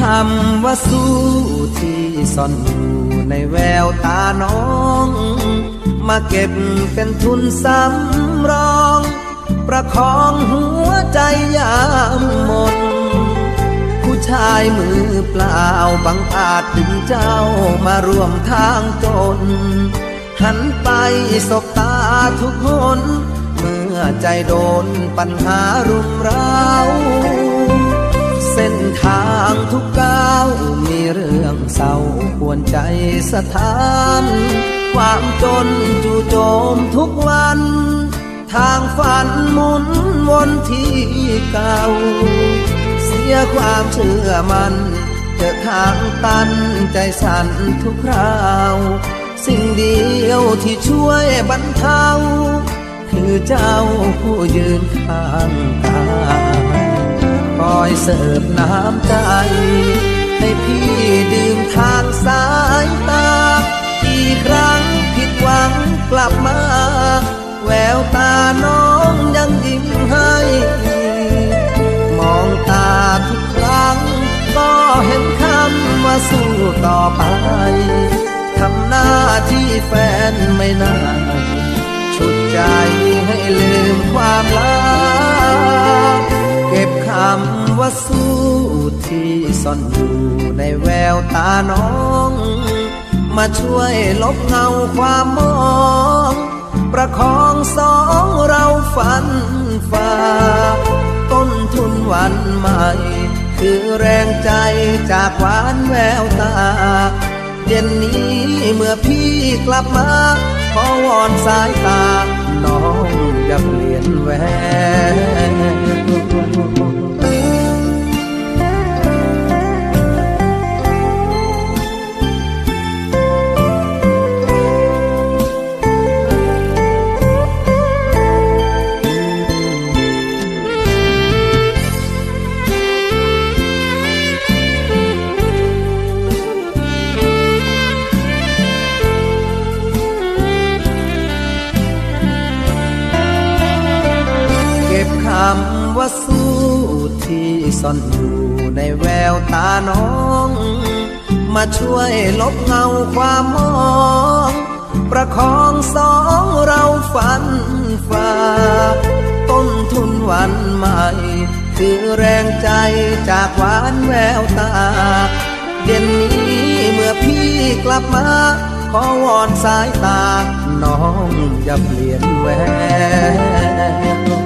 คำว่าสู้ที่ซ่อนอยู่ในแววตาน้อง มาเก็บเป็นทุนสำรอง ประคองหัวใจยามหมดผู้ชายมือเปล่าบังอาจดึงเจ้ามาร่วมทางจน หันไปสบตาทุกคน เมื่อใจโดนปัญหารุมเร้า เส้นทางทุกก้าวมีเรื่องเศร้าปวนใจสถาน ความจนจู่โจมทุกวัน ทางฝันหมุนวนที่เก่า เสียความเชื่อมัน เจอทางตันใจสั่นทุกคราว สิ่งเดียวที่ช่วยบรรเทา คือเจ้าผู้ยืนข้างกาย คอยเสิร์ฟน้ำใจ ให้พี่ดื่มทางสายตาอีกครั้งผิดหวังกลับมา แววตาน้องยังยิ้มให้ มองตาทุกครั้ง ก็เห็นคำว่าสู้ต่อไป ทำหน้าที่แฟนไม่นานชุดใจให้ลืมความลับเก็บคำว่า สู้ที่ซ่อนอยู่ในแววตาน้อง มาช่วยลบเงาความมอง ประคองสองเราฝันฝ่าต้นทุนวันใหม่ คือแรงใจจากหวานแววตา เย็นนี้เมื่อพี่กลับมา ขอวอนสายตา น้องอย่าเปลี่ยนแหวำว่าสู้ที่ซ่อนอยู่ในแววตาน้อง มาช่วยลบเงาความมอง ประคองสองเราฝันฝ่าต้นทุนวันใหม่ คือแรงใจจากหวานแววตา เย็นนี้เมื่อพี่กลับมา ขอวอนสายตา น้องอย่าเปลี่ยนแหวน